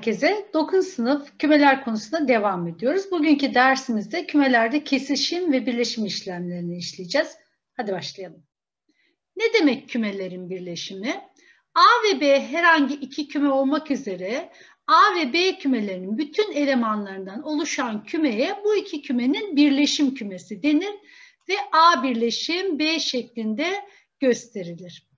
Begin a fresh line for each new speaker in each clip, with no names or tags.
herkese. 9 sınıf kümeler konusunda devam ediyoruz. Bugünkü dersimizde kümelerde kesişim ve birleşim işlemlerini işleyeceğiz. Hadi başlayalım. Ne demek kümelerin birleşimi? A ve B herhangi iki küme olmak üzere A ve B kümelerinin bütün elemanlarından oluşan kümeye bu iki kümenin birleşim kümesi denir ve A birleşim B şeklinde gösterilir.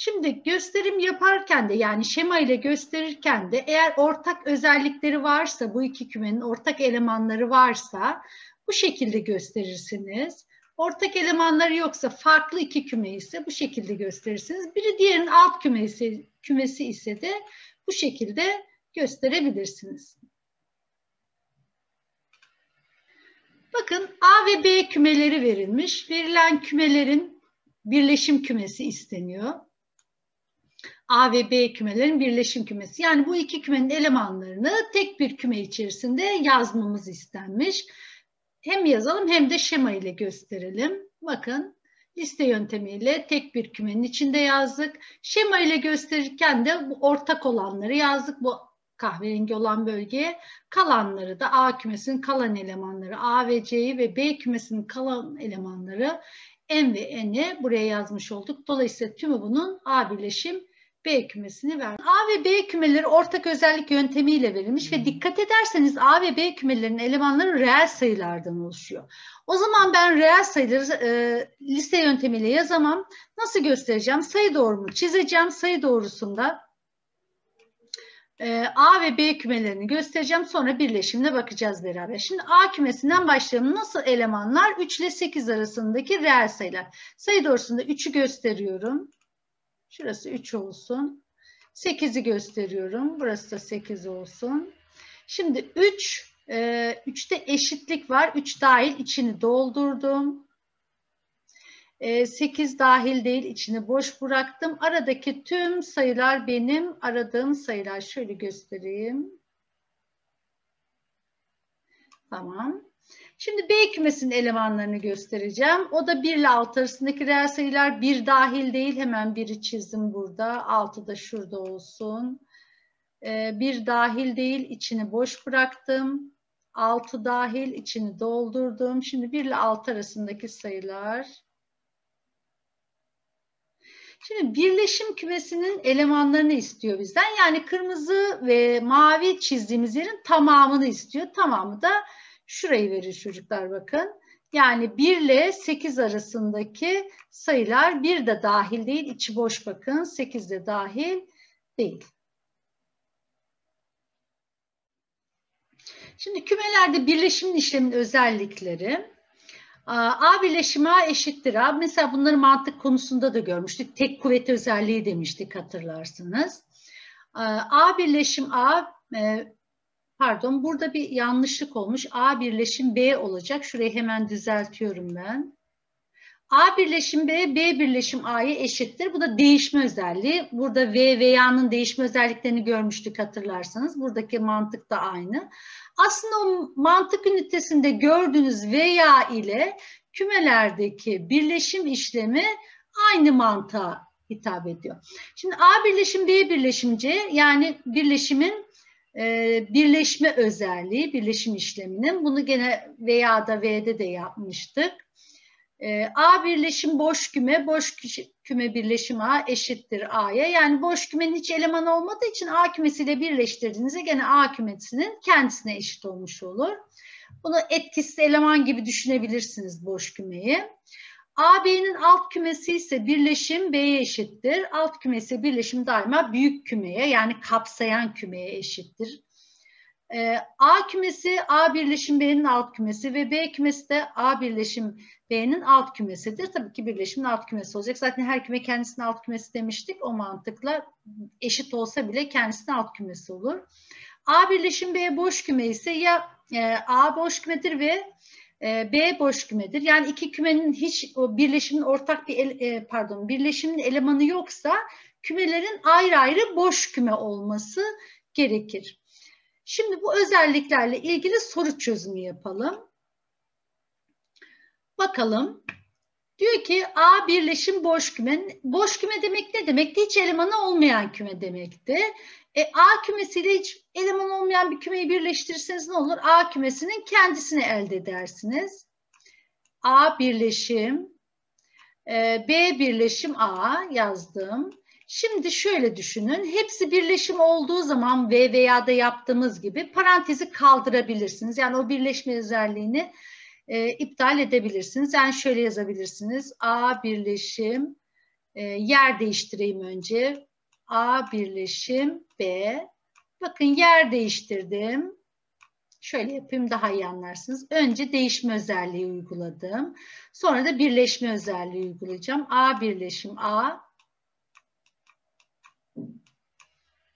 Şimdi gösterim yaparken de yani şema ile gösterirken de eğer ortak özellikleri varsa bu iki kümenin ortak elemanları varsa bu şekilde gösterirsiniz. Ortak elemanları yoksa farklı iki küme ise bu şekilde gösterirsiniz. Biri diğerinin alt kümesi, kümesi ise de bu şekilde gösterebilirsiniz. Bakın A ve B kümeleri verilmiş. Verilen kümelerin birleşim kümesi isteniyor. A ve B kümelerin birleşim kümesi. Yani bu iki kümenin elemanlarını tek bir küme içerisinde yazmamız istenmiş. Hem yazalım hem de şema ile gösterelim. Bakın liste yöntemiyle tek bir kümenin içinde yazdık. Şema ile gösterirken de bu ortak olanları yazdık. Bu kahverengi olan bölgeye kalanları da A kümesinin kalan elemanları A ve C'yi ve B kümesinin kalan elemanları M ve N'i buraya yazmış olduk. Dolayısıyla tümü bunun A birleşim B kümesini ver. A ve B kümeleri ortak özellik yöntemiyle verilmiş ve dikkat ederseniz A ve B kümelerinin elemanları reel sayılardan oluşuyor. O zaman ben reel sayıları e, liste yöntemiyle yazamam. Nasıl göstereceğim? Sayı doğrumu çizeceğim. Sayı doğrusunda e, A ve B kümelerini göstereceğim. Sonra birleşimine bakacağız beraber. Şimdi A kümesinden başlayalım. Nasıl elemanlar? 3 ile 8 arasındaki reel sayılar. Sayı doğrusunda 3'ü gösteriyorum. Şurası 3 olsun. 8'i gösteriyorum. Burası da 8 olsun. Şimdi 3, e, 3'te eşitlik var. 3 dahil içini doldurdum. E, 8 dahil değil içini boş bıraktım. Aradaki tüm sayılar benim aradığım sayılar. Şöyle göstereyim. Tamam. Şimdi B kümesinin elemanlarını göstereceğim. O da 1 ile 6 arasındaki reel sayılar 1 dahil değil. Hemen biri çizdim burada. 6 da şurada olsun. 1 ee, dahil değil. içini boş bıraktım. 6 dahil içini doldurdum. Şimdi 1 ile 6 arasındaki sayılar. Şimdi birleşim kümesinin elemanlarını istiyor bizden. Yani kırmızı ve mavi çizdiğimiz yerin tamamını istiyor. Tamamı da Şurayı verir çocuklar bakın. Yani 1 ile 8 arasındaki sayılar 1 de dahil değil. içi boş bakın. 8 de dahil değil. Şimdi kümelerde birleşim işlemin özellikleri. A birleşimi A eşittir A. Mesela bunları mantık konusunda da görmüştük. Tek kuvvet özelliği demiştik hatırlarsınız. A birleşim A e, Pardon burada bir yanlışlık olmuş. A birleşim B olacak. Şurayı hemen düzeltiyorum ben. A birleşim B, B birleşim A'ya eşittir. Bu da değişme özelliği. Burada V veya'nın değişme özelliklerini görmüştük hatırlarsanız. Buradaki mantık da aynı. Aslında o mantık ünitesinde gördüğünüz veya ile kümelerdeki birleşim işlemi aynı mantığa hitap ediyor. Şimdi A birleşim B birleşim C yani birleşimin e, birleşme özelliği, birleşim işleminin. Bunu gene veya da V'de de yapmıştık. E, A birleşim boş küme, boş küme birleşim A eşittir A'ya. Yani boş kümenin hiç eleman olmadığı için A kümesiyle birleştirdiğinizde gene A kümesinin kendisine eşit olmuş olur. Bunu etkisiz eleman gibi düşünebilirsiniz boş kümeyi. AB'nin alt kümesi ise birleşim B'ye eşittir. Alt kümesi birleşim daima büyük kümeye yani kapsayan kümeye eşittir. Ee, A kümesi A birleşim B'nin alt kümesi ve B kümesi de A birleşim B'nin alt kümesidir. Tabii ki birleşimin alt kümesi olacak. Zaten her küme kendisinin alt kümesi demiştik. O mantıkla eşit olsa bile kendisinin alt kümesi olur. A birleşim B boş küme ise ya e, A boş kümedir ve e, B boş kümedir. Yani iki kümenin hiç o birleşimin ortak bir el, e, pardon birleşimin elemanı yoksa kümelerin ayrı ayrı boş küme olması gerekir. Şimdi bu özelliklerle ilgili soru çözümü yapalım. Bakalım. Diyor ki A birleşim boş küme. Boş küme demek ne demekti? Hiç elemanı olmayan küme demekti. E, A kümesiyle hiç eleman olmayan bir kümeyi birleştirirseniz ne olur? A kümesinin kendisini elde edersiniz. A birleşim, e, B birleşim A yazdım. Şimdi şöyle düşünün. Hepsi birleşim olduğu zaman V veya da yaptığımız gibi parantezi kaldırabilirsiniz. Yani o birleşme özelliğini e, iptal edebilirsiniz. Yani şöyle yazabilirsiniz. A birleşim, e, yer değiştireyim önce. A birleşim B. Bakın yer değiştirdim. Şöyle yapayım daha iyi anlarsınız. Önce değişme özelliği uyguladım. Sonra da birleşme özelliği uygulayacağım. A birleşim A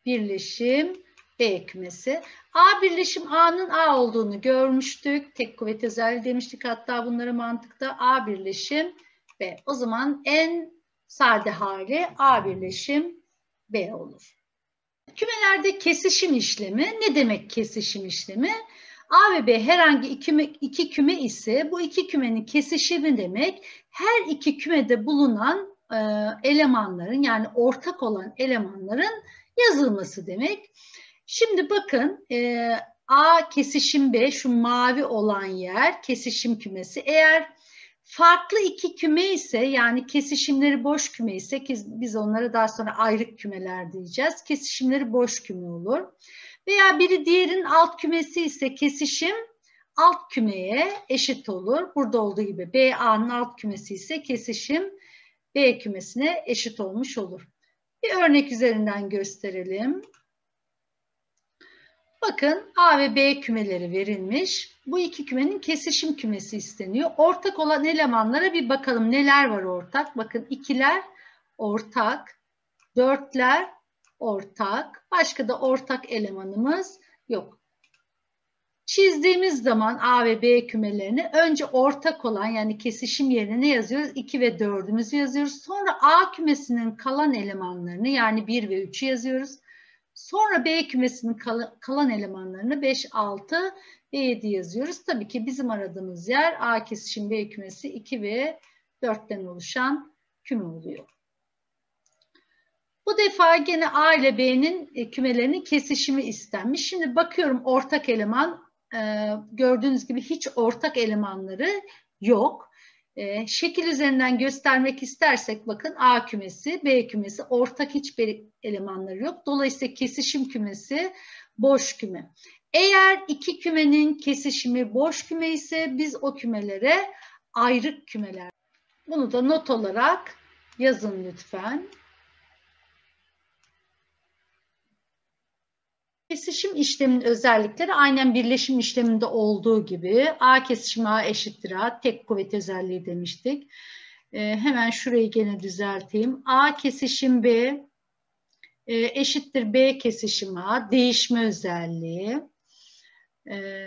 birleşim B kümesi. A birleşim A'nın A olduğunu görmüştük. Tek kuvvet özelliği demiştik hatta bunları mantıkta. A birleşim B. O zaman en sade hali A birleşim B olur. Kümelerde kesişim işlemi ne demek kesişim işlemi? A ve B herhangi iki küme, iki küme ise bu iki kümenin kesişimi demek her iki kümede bulunan e, elemanların yani ortak olan elemanların yazılması demek. Şimdi bakın e, A kesişim B şu mavi olan yer kesişim kümesi. Eğer farklı iki küme ise yani kesişimleri boş küme ise ki biz onlara daha sonra ayrık kümeler diyeceğiz. Kesişimleri boş küme olur. Veya biri diğerinin alt kümesi ise kesişim alt kümeye eşit olur. Burada olduğu gibi B A'nın alt kümesi ise kesişim B kümesine eşit olmuş olur. Bir örnek üzerinden gösterelim. Bakın A ve B kümeleri verilmiş. Bu iki kümenin kesişim kümesi isteniyor. Ortak olan elemanlara bir bakalım neler var ortak. Bakın ikiler ortak, dörtler ortak. Başka da ortak elemanımız yok. Çizdiğimiz zaman A ve B kümelerini önce ortak olan yani kesişim yerine ne yazıyoruz? 2 ve 4'ümüzü yazıyoruz. Sonra A kümesinin kalan elemanlarını yani 1 ve 3'ü yazıyoruz. Sonra B kümesinin kalan elemanlarını 5, 6 ve 7 yazıyoruz. Tabii ki bizim aradığımız yer A kesişim B kümesi 2 ve 4'ten oluşan küme oluyor. Bu defa gene A ile B'nin e, kümelerinin kesişimi istenmiş. Şimdi bakıyorum ortak eleman e, gördüğünüz gibi hiç ortak elemanları yok. E, şekil üzerinden göstermek istersek bakın A kümesi, B kümesi ortak hiçbir elemanları yok. Dolayısıyla kesişim kümesi boş küme. Eğer iki kümenin kesişimi boş küme ise biz o kümelere ayrık kümeler. Bunu da not olarak yazın lütfen. Kesişim işleminin özellikleri aynen birleşim işleminde olduğu gibi A kesişim A eşittir A tek kuvvet özelliği demiştik. Ee, hemen şurayı gene düzelteyim. A kesişim B e, eşittir B kesişim A değişme özelliği. Ee,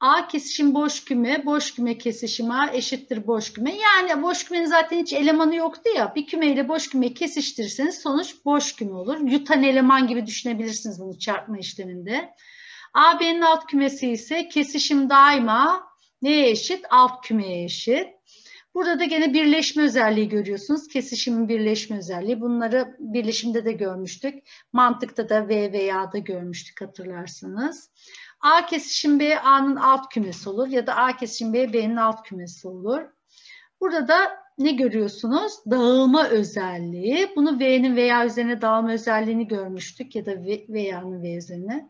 A kesişim boş küme, boş küme kesişim A eşittir boş küme. Yani boş kümenin zaten hiç elemanı yoktu ya. Bir küme ile boş kümeyi kesiştirirseniz sonuç boş küme olur. Yutan eleman gibi düşünebilirsiniz bunu çarpma işleminde. A B'nin alt kümesi ise kesişim daima neye eşit? Alt kümeye eşit. Burada da gene birleşme özelliği görüyorsunuz. Kesişimin birleşme özelliği. Bunları birleşimde de görmüştük. Mantıkta da V veya da görmüştük hatırlarsınız. A kesişim B A'nın alt kümesi olur ya da A kesişim B B'nin alt kümesi olur. Burada da ne görüyorsunuz? Dağılma özelliği. Bunu V'nin veya üzerine dağılma özelliğini görmüştük ya da veya'nın V üzerine.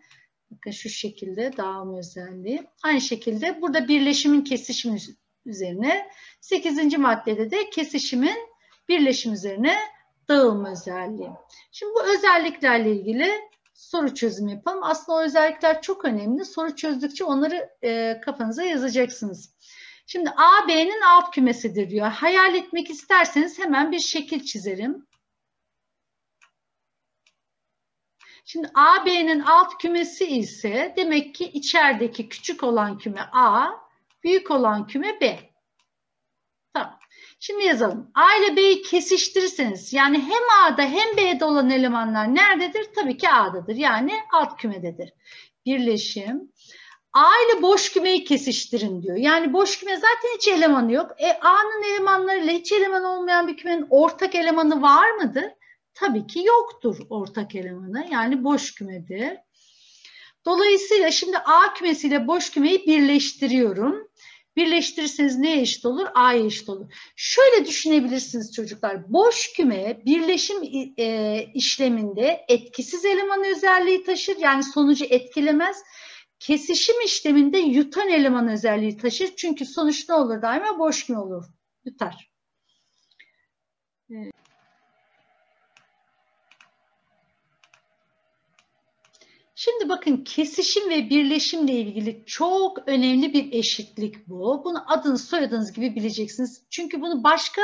Bakın şu şekilde dağılma özelliği. Aynı şekilde burada birleşimin kesişim üzerine 8. maddede de kesişimin birleşim üzerine dağılma özelliği. Şimdi bu özelliklerle ilgili soru çözümü yapalım. Aslında o özellikler çok önemli. Soru çözdükçe onları e, kafanıza yazacaksınız. Şimdi A, B'nin alt kümesidir diyor. Hayal etmek isterseniz hemen bir şekil çizerim. Şimdi A, B'nin alt kümesi ise demek ki içerideki küçük olan küme A, büyük olan küme B. Şimdi yazalım. A ile B'yi kesiştirirseniz yani hem A'da hem B'de olan elemanlar nerededir? Tabii ki A'dadır. Yani alt kümededir. Birleşim. A ile boş kümeyi kesiştirin diyor. Yani boş küme zaten hiç elemanı yok. E, A'nın elemanlarıyla hiç eleman olmayan bir kümenin ortak elemanı var mıdır? Tabii ki yoktur ortak elemanı. Yani boş kümedir. Dolayısıyla şimdi A kümesiyle boş kümeyi birleştiriyorum. Birleştirirseniz neye eşit olur? A'ya eşit olur. Şöyle düşünebilirsiniz çocuklar. Boş küme birleşim e, işleminde etkisiz eleman özelliği taşır. Yani sonucu etkilemez. Kesişim işleminde yutan eleman özelliği taşır. Çünkü sonuç ne olur daima? Boş küme olur. Yutar. Evet. Şimdi bakın kesişim ve birleşimle ilgili çok önemli bir eşitlik bu. Bunu adınız soyadınız gibi bileceksiniz. Çünkü bunu başka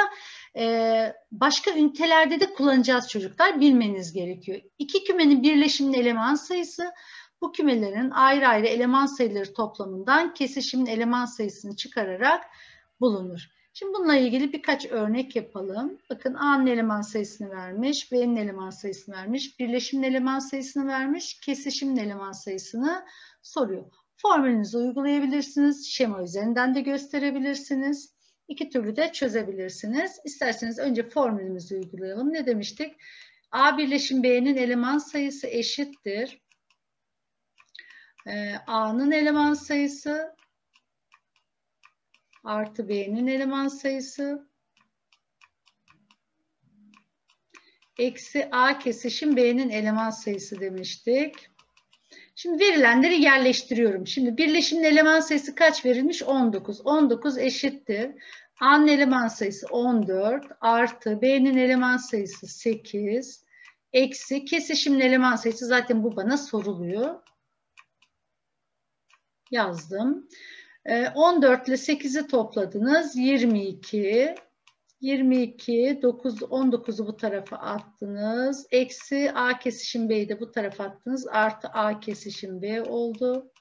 e, başka ünitelerde de kullanacağız çocuklar. Bilmeniz gerekiyor. İki kümenin birleşiminin eleman sayısı bu kümelerin ayrı ayrı eleman sayıları toplamından kesişimin eleman sayısını çıkararak bulunur. Şimdi bununla ilgili birkaç örnek yapalım. Bakın A'nın eleman sayısını vermiş, B'nin eleman sayısını vermiş, birleşimin eleman sayısını vermiş, kesişimin eleman sayısını soruyor. Formülünüzü uygulayabilirsiniz. Şema üzerinden de gösterebilirsiniz. İki türlü de çözebilirsiniz. İsterseniz önce formülümüzü uygulayalım. Ne demiştik? A birleşim B'nin eleman sayısı eşittir. Ee, A'nın eleman sayısı artı B'nin eleman sayısı eksi A kesişim B'nin eleman sayısı demiştik. Şimdi verilenleri yerleştiriyorum. Şimdi birleşimin eleman sayısı kaç verilmiş? 19. 19 eşittir. A'nın eleman sayısı 14 artı B'nin eleman sayısı 8 eksi kesişimin eleman sayısı zaten bu bana soruluyor. Yazdım. 14 ile 8'i topladınız. 22. 22, 9, 19'u bu tarafa attınız. Eksi A kesişim B'yi de bu tarafa attınız. Artı A kesişim B oldu.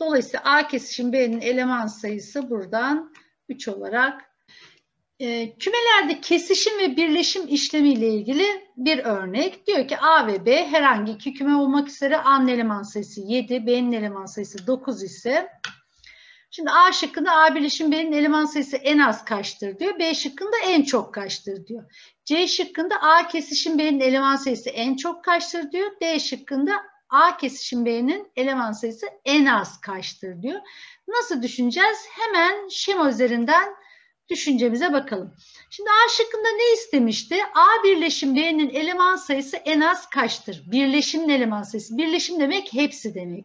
Dolayısıyla A kesişim B'nin eleman sayısı buradan 3 olarak e, kümelerde kesişim ve birleşim işlemi ile ilgili bir örnek. Diyor ki A ve B herhangi iki küme olmak üzere A'nın eleman sayısı 7, B'nin eleman sayısı 9 ise şimdi A şıkkında A birleşim B'nin eleman sayısı en az kaçtır diyor. B şıkkında en çok kaçtır diyor. C şıkkında A kesişim B'nin eleman sayısı en çok kaçtır diyor. D şıkkında A kesişim B'nin eleman sayısı en az kaçtır diyor. Nasıl düşüneceğiz? Hemen şema üzerinden düşüncemize bakalım. Şimdi A şıkkında ne istemişti? A birleşim B'nin eleman sayısı en az kaçtır? Birleşimin eleman sayısı. Birleşim demek hepsi demek.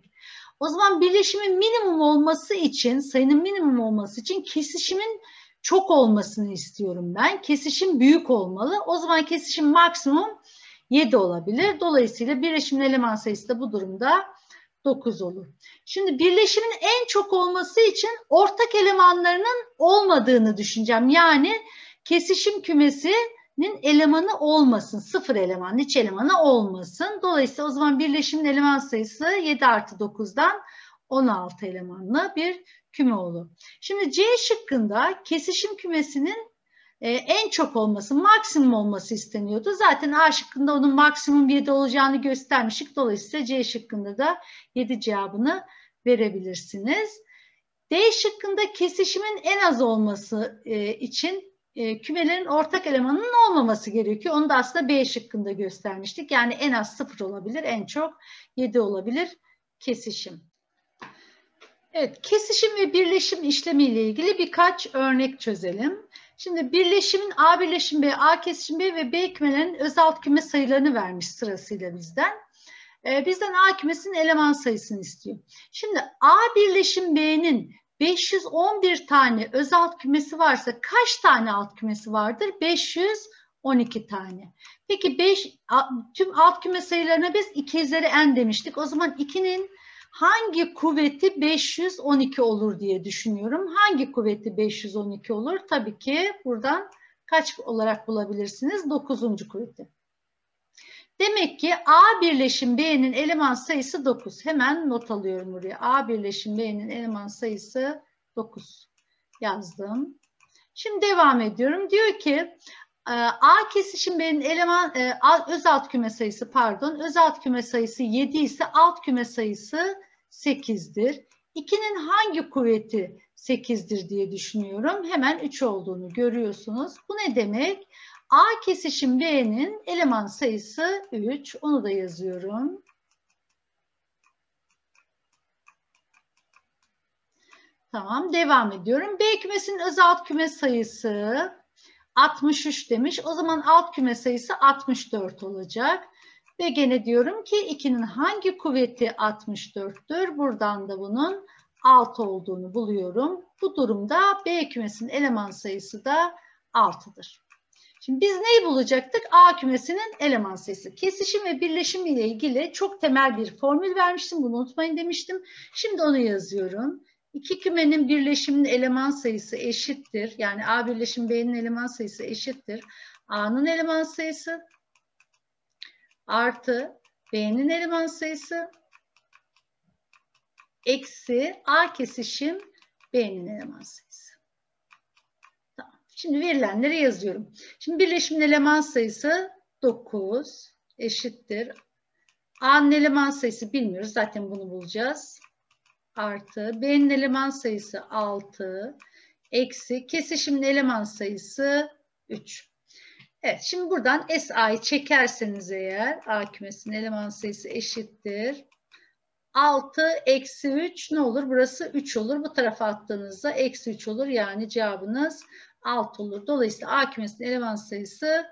O zaman birleşimin minimum olması için, sayının minimum olması için kesişimin çok olmasını istiyorum ben. Kesişim büyük olmalı. O zaman kesişim maksimum 7 olabilir. Dolayısıyla birleşimin eleman sayısı da bu durumda 9 olur. Şimdi birleşimin en çok olması için ortak elemanlarının olmadığını düşüneceğim. Yani kesişim kümesinin elemanı olmasın. Sıfır eleman, hiç elemanı olmasın. Dolayısıyla o zaman birleşimin eleman sayısı 7 artı 9'dan 16 elemanlı bir küme olur. Şimdi C şıkkında kesişim kümesinin e, en çok olması, maksimum olması isteniyordu. Zaten A şıkkında onun maksimum 7 olacağını göstermiştik. Dolayısıyla C şıkkında da 7 cevabını verebilirsiniz. D şıkkında kesişimin en az olması e, için e, kümelerin ortak elemanının olmaması gerekiyor. Onu da aslında B şıkkında göstermiştik. Yani en az 0 olabilir, en çok 7 olabilir kesişim. Evet, kesişim ve birleşim işlemi ile ilgili birkaç örnek çözelim. Şimdi birleşimin A birleşim B, A kesişim B ve B kümelerinin öz alt küme sayılarını vermiş sırasıyla bizden. Ee, bizden A kümesinin eleman sayısını istiyor. Şimdi A birleşim B'nin 511 tane öz alt kümesi varsa kaç tane alt kümesi vardır? 512 tane. Peki 5 tüm alt küme sayılarına biz 2 üzeri n demiştik. O zaman 2'nin hangi kuvveti 512 olur diye düşünüyorum. Hangi kuvveti 512 olur? Tabii ki buradan kaç olarak bulabilirsiniz? 9. kuvveti. Demek ki A birleşim B'nin eleman sayısı 9. Hemen not alıyorum buraya. A birleşim B'nin eleman sayısı 9 yazdım. Şimdi devam ediyorum. Diyor ki A kesişim B'nin eleman e, öz alt küme sayısı pardon öz alt küme sayısı 7 ise alt küme sayısı 8'dir. 2'nin hangi kuvveti 8'dir diye düşünüyorum. Hemen 3 olduğunu görüyorsunuz. Bu ne demek? A kesişim B'nin eleman sayısı 3. Onu da yazıyorum. Tamam devam ediyorum. B kümesinin öz alt küme sayısı 63 demiş. O zaman alt küme sayısı 64 olacak. Ve gene diyorum ki 2'nin hangi kuvveti 64'tür? Buradan da bunun 6 olduğunu buluyorum. Bu durumda B kümesinin eleman sayısı da 6'dır. Şimdi biz neyi bulacaktık? A kümesinin eleman sayısı. Kesişim ve birleşim ile ilgili çok temel bir formül vermiştim. Bunu unutmayın demiştim. Şimdi onu yazıyorum. İki kümenin birleşiminin eleman sayısı eşittir. Yani A birleşim B'nin eleman sayısı eşittir. A'nın eleman sayısı artı B'nin eleman sayısı eksi A kesişim B'nin eleman sayısı. Tamam. Şimdi verilenleri yazıyorum. Şimdi birleşimin eleman sayısı 9 eşittir. A'nın eleman sayısı bilmiyoruz. Zaten bunu bulacağız artı B'nin eleman sayısı 6 eksi kesişimin eleman sayısı 3. Evet şimdi buradan SA'yı çekerseniz eğer A kümesinin eleman sayısı eşittir. 6 eksi 3 ne olur? Burası 3 olur. Bu tarafa attığınızda eksi 3 olur. Yani cevabınız 6 olur. Dolayısıyla A kümesinin eleman sayısı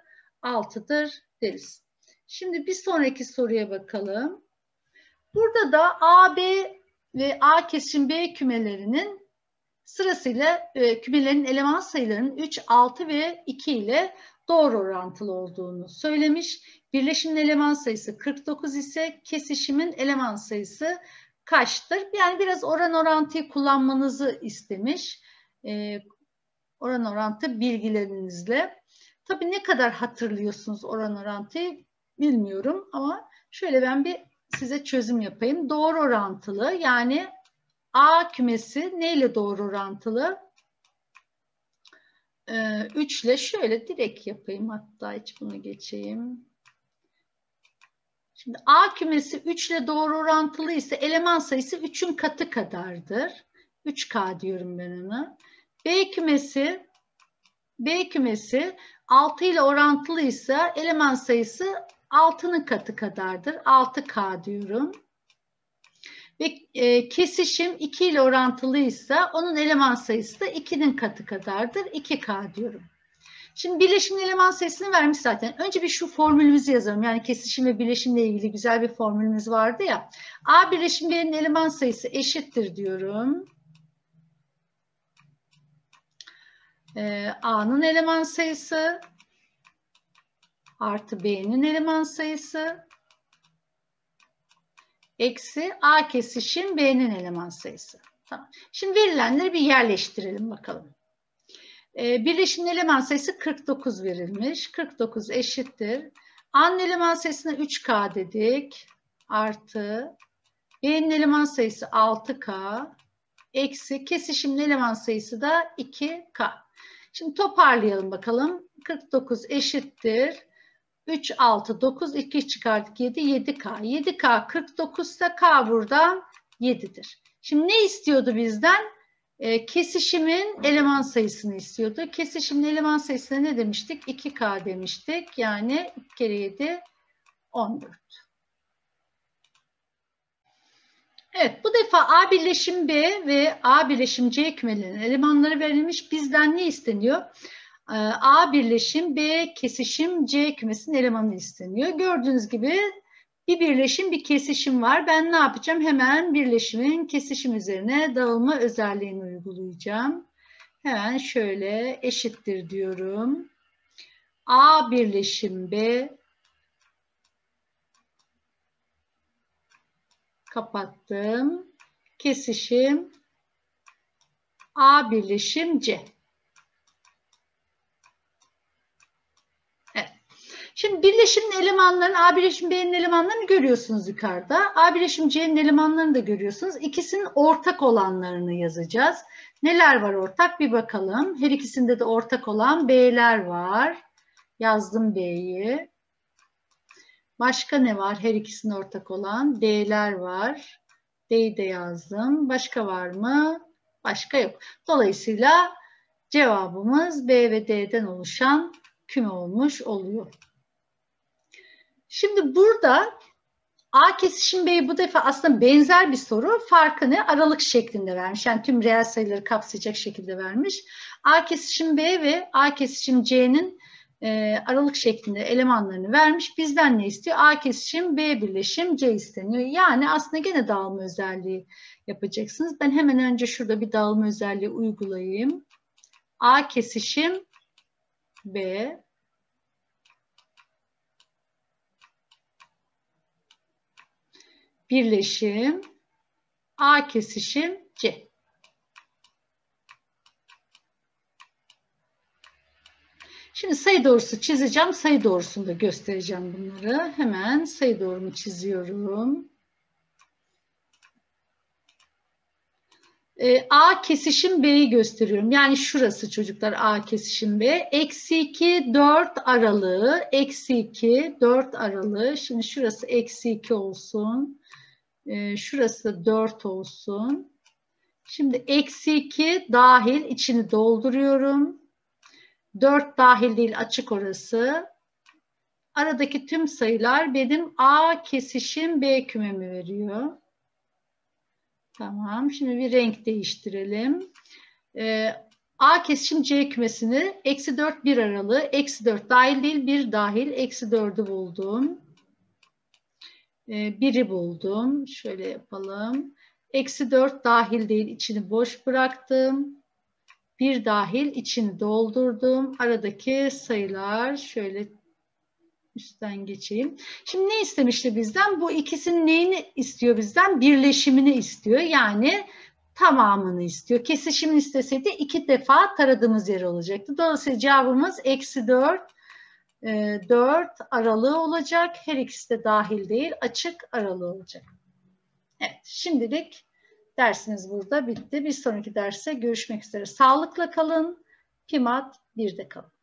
6'dır deriz. Şimdi bir sonraki soruya bakalım. Burada da A, B ve A kesişim B kümelerinin sırasıyla e, kümelerin eleman sayılarının 3, 6 ve 2 ile doğru orantılı olduğunu söylemiş. Birleşimin eleman sayısı 49 ise kesişimin eleman sayısı kaçtır? Yani biraz oran orantıyı kullanmanızı istemiş. E, oran orantı bilgilerinizle. Tabii ne kadar hatırlıyorsunuz oran orantıyı bilmiyorum ama şöyle ben bir size çözüm yapayım. Doğru orantılı yani A kümesi neyle doğru orantılı? Ee, 3 ile şöyle direkt yapayım hatta hiç bunu geçeyim. Şimdi A kümesi 3 ile doğru orantılı ise eleman sayısı 3'ün katı kadardır. 3K diyorum ben ona. B kümesi B kümesi 6 ile orantılıysa eleman sayısı 6'nın katı kadardır. 6K diyorum. Ve e, kesişim 2 ile orantılıysa onun eleman sayısı da 2'nin katı kadardır. 2K diyorum. Şimdi birleşim eleman sayısını vermiş zaten. Önce bir şu formülümüzü yazalım. Yani kesişim ve birleşimle ilgili güzel bir formülümüz vardı ya. A birleşim B'nin eleman sayısı eşittir diyorum. Ee, A'nın eleman sayısı artı B'nin eleman sayısı eksi A kesişim B'nin eleman sayısı. Tamam. Şimdi verilenleri bir yerleştirelim bakalım. Ee, birleşimin eleman sayısı 49 verilmiş. 49 eşittir. A'nın eleman sayısına 3K dedik. Artı B'nin eleman sayısı 6K. Eksi kesişimin eleman sayısı da 2K. Şimdi toparlayalım bakalım. 49 eşittir. 3, 6, 9, 2 çıkardık 7, 7K. 7K 49 ise K buradan 7'dir. Şimdi ne istiyordu bizden? E, kesişimin eleman sayısını istiyordu. Kesişimin eleman sayısına ne demiştik? 2K demiştik. Yani 2 kere 7, 14. Evet bu defa A birleşim B ve A birleşim C kümelerinin elemanları verilmiş. Bizden ne isteniyor? Ee, A birleşim, B kesişim, C kümesinin elemanı isteniyor. Gördüğünüz gibi bir birleşim, bir kesişim var. Ben ne yapacağım? Hemen birleşimin kesişim üzerine dağılma özelliğini uygulayacağım. Hemen şöyle eşittir diyorum. A birleşim B kapattım. Kesişim A birleşim C. Şimdi birleşimin elemanlarını, A birleşim B'nin elemanlarını görüyorsunuz yukarıda. A birleşim C'nin elemanlarını da görüyorsunuz. İkisinin ortak olanlarını yazacağız. Neler var ortak bir bakalım. Her ikisinde de ortak olan B'ler var. Yazdım B'yi. Başka ne var? Her ikisinin ortak olan D'ler var. D'yi de yazdım. Başka var mı? Başka yok. Dolayısıyla cevabımız B ve D'den oluşan küme olmuş oluyor. Şimdi burada A kesişim B'yi bu defa aslında benzer bir soru. Farkı ne? Aralık şeklinde vermiş. Yani tüm reel sayıları kapsayacak şekilde vermiş. A kesişim B ve A kesişim C'nin e, aralık şeklinde elemanlarını vermiş. Bizden ne istiyor? A kesişim B birleşim C isteniyor. Yani aslında gene dağılma özelliği yapacaksınız. Ben hemen önce şurada bir dağılma özelliği uygulayayım. A kesişim B birleşim A kesişim C. Şimdi sayı doğrusu çizeceğim. Sayı doğrusunu da göstereceğim bunları. Hemen sayı doğrumu çiziyorum. E, A kesişim B'yi gösteriyorum. Yani şurası çocuklar A kesişim B. Eksi 2, 4 aralığı. Eksi 2, 4 aralığı. Şimdi şurası eksi 2 olsun. E, şurası 4 olsun. Şimdi eksi 2 dahil içini dolduruyorum. 4 dahil değil açık orası. Aradaki tüm sayılar benim A kesişim B kümemi veriyor. Tamam. Şimdi bir renk değiştirelim. Ee, A kesişim C kümesini eksi 4 bir aralığı. Eksi 4 dahil değil bir dahil. Eksi 4'ü buldum. Ee, biri buldum. Şöyle yapalım. Eksi 4 dahil değil içini boş bıraktım. Bir dahil içini doldurdum. Aradaki sayılar şöyle üstten geçeyim. Şimdi ne istemişti bizden? Bu ikisinin neyini istiyor bizden? Birleşimini istiyor. Yani tamamını istiyor. Kesişimini isteseydi iki defa taradığımız yer olacaktı. Dolayısıyla cevabımız eksi 4, 4 aralığı olacak. Her ikisi de dahil değil. Açık aralığı olacak. Evet şimdilik dersiniz burada bitti. Bir sonraki derse görüşmek üzere. Sağlıkla kalın. Pimat 1'de kalın.